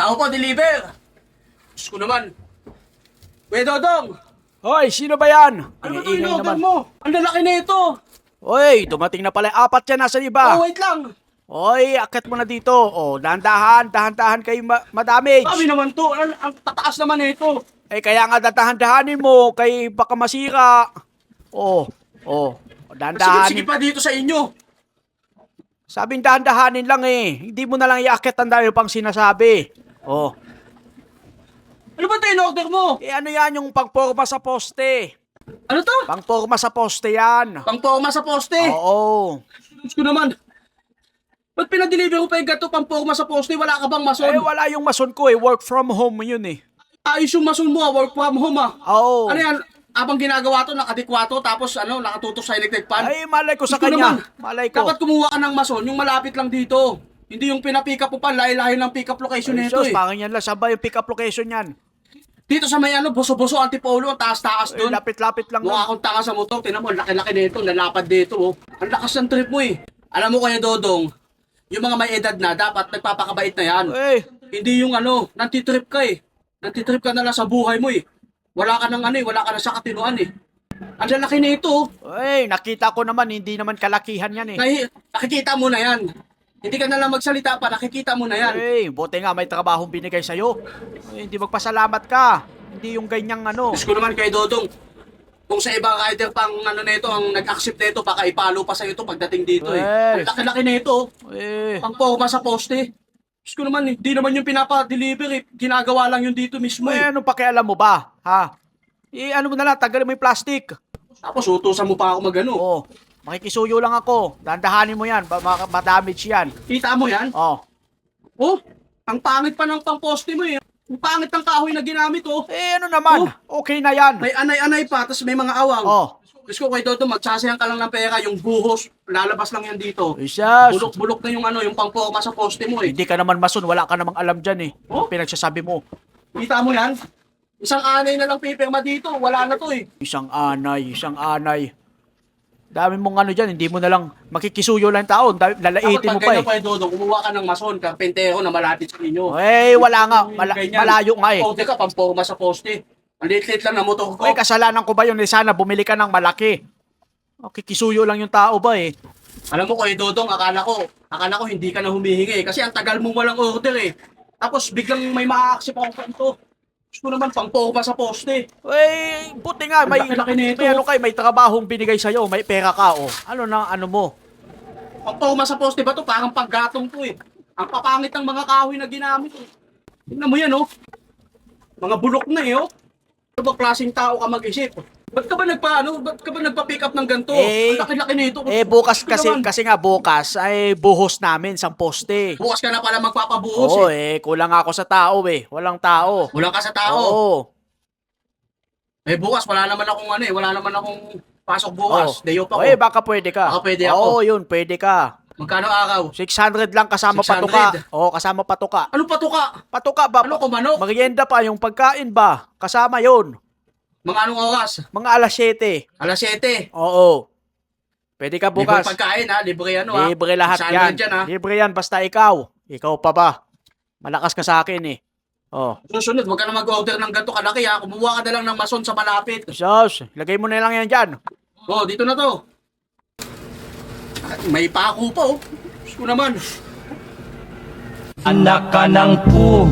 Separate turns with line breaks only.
Tao po, deliver! Diyos ko naman. Kuya Dodong!
Hoy, sino ba yan?
Ano ba ito
Ingay
in-order
naman.
mo? Ang lalaki na ito!
Hoy, dumating na pala yung apat yan nasa iba.
Oh, wait lang!
Hoy, akit mo na dito. Oh, dahan-dahan, dahan-dahan kayo ma- madamage.
Sabi naman to, ang, ang tataas naman na ito.
Eh, kaya nga dahan-dahanin mo, kay baka masira. Oh, oh,
Sige, sige
dahan-dahanin.
pa dito sa inyo.
Sabing dahan-dahanin lang eh. Hindi mo na lang iakit ang dami pang sinasabi. Oh,
Ano ba ito in-order mo?
eh ano yan yung pangporma sa poste?
Ano to?
Pangporma sa poste yan.
Pangporma sa poste.
Oo.
Diyos ko naman. Ba't pinadeliver mo pa yung gato pangporma sa poste? Wala ka bang mason?
Eh, wala yung mason ko eh. Work from home yun eh.
Ayos yung mason mo, ah, work from home ah.
Oo.
Ano yan? Abang ginagawa to, nakadikwato, tapos ano, nakatutok sa electric fan.
Ay, malay ko sa
naman.
kanya. Malay ko.
Dapat kumuha ka ng mason, yung malapit lang dito. Hindi yung pinapick up mo pa, layo-layo ng pick up location
Ay,
nito eh.
pangin yan lang. Saan ba yung pick-up location yan?
Dito sa may ano, boso-boso, antipolo, ang taas-taas
Eh,
doon.
lapit-lapit lang.
Mukha akong tanga sa motor, tinan mo, laki-laki nito, lalapad dito oh. Ang lakas ng trip mo eh. Alam mo kaya Dodong, yung mga may edad na, dapat nagpapakabait na yan.
Eh,
Hindi yung ano, nantitrip ka eh. Nantitrip ka na lang sa buhay mo eh. Wala ka ng ano eh, wala ka na sa katinuan eh. Ang lalaki nito oh.
eh, nakita ko naman, hindi naman kalakihan yan eh.
Nahi, nakikita mo na yan. Hindi ka na lang magsalita pa, nakikita mo na yan.
Eh, buti nga may trabahong binigay sa'yo. Eh, hindi magpasalamat ka. Hindi yung ganyang ano.
Diyos ko naman kay Dodong, kung sa ibang rider pang ano na ito, ang nag-accept na ito, baka ipalo pa sa ito pagdating dito eh.
Eh.
Ang laki-laki na ito,
Eh,
pang forma sa poste. Diyos ko naman, hindi naman yung pinapa-deliver eh. Ginagawa lang yung dito mismo
eh,
eh.
ano pakialam mo ba? Ha? Eh, ano mo na lang, tagalin mo yung plastic.
Tapos utusan mo pa ako magano.
Oh, makikisuyo lang ako. Dandahanin mo yan, ba- ma- ma-damage yan.
Kita mo yan?
Oh.
Oh, ang pangit pa ng pang-poste mo eh. Ang pangit ng kahoy na ginamit oh.
Eh, ano naman? Okay na yan.
May anay-anay pa, tapos may mga awang.
Oh.
Diyos ko kay Dodong, magsasayang ka lang ng pera, yung buhos, lalabas lang yan dito.
Isas.
Bulok-bulok na yung ano, yung pang-forma sa poste mo eh.
Hindi ka naman mason, wala ka namang alam dyan eh.
Oh?
Pinagsasabi mo.
Kita mo yan? Isang anay na lang pipirma dito, wala na to eh.
Isang anay, isang anay. Dami mong ano dyan, hindi mo na lang makikisuyo lang tao, dami- lalaitin mo
Dapat
pa
pag
eh.
ganyan pa Dodong, kumuha ka ng mason, karpentero na malapit sa inyo.
Eh, wala nga, mala-
Ganyan.
malayo nga eh.
Oh, teka, pang-forma sa poste. Ang liit-liit lang na motor ko.
Uy, kasalanan ko ba yun eh, sana bumili ka ng malaki. Makikisuyo lang yung tao ba eh.
Alam mo, Kuya Dodong, akala ko, akala ko hindi ka na humihingi eh. Kasi ang tagal mo walang order eh. Tapos biglang may ma-accept akong kwento. Gusto ko naman pang-forma sa poste.
Eh, buti nga, may,
Ang laki-laki nito.
may ano kay, may trabahong binigay sa'yo, may pera ka oh. Ano na, ano mo?
Pang-forma sa poste ba to? Parang panggatong to eh. Ang papangit ng mga kahoy na ginamit eh. Tingnan mo yan oh. Mga bulok na eh oh. Ano ba klaseng tao ka mag-isip? Ba't ka ba nagpa, ano, ba't ka ba nagpa-pick up ng ganito?
Eh,
Ang laki-laki nito.
Eh, bukas
Gusto
kasi,
naman.
kasi nga bukas, ay buhos namin sa poste.
Bukas ka na pala magpapabuhos
Oo
eh.
eh, kulang ako sa tao eh. Walang tao.
Wala ka sa tao.
Oo.
Eh bukas, wala naman akong ano eh. Wala naman akong pasok bukas.
Oo.
Day off ako.
Eh, baka pwede ka.
Baka pwede ako.
Oo, yun, pwede ka.
Magkano araw?
600 lang kasama
600.
patuka. Oo, kasama patuka.
Ano pa to ka?
Patuka ba?
Ano ko manok?
Merienda pa, yung pagkain ba? Kasama yun.
Mga anong oras?
Mga alas 7.
Alas 7.
Oo. Pwede ka
Libre
bukas.
pagkain ha, libre ano ha.
Libre lahat
600
yan.
dyan, ha?
Libre yan, basta ikaw. Ikaw pa ba? Malakas ka sa akin eh. Oh.
Susunod, wag ka na mag-order ng ganito kalaki ha. Kumuha ka na lang ng mason sa malapit.
Sos, lagay mo na lang yan dyan.
Oh, dito na to. Ay, May pako pa oh. Gusto ko naman.
Anak ka ng pu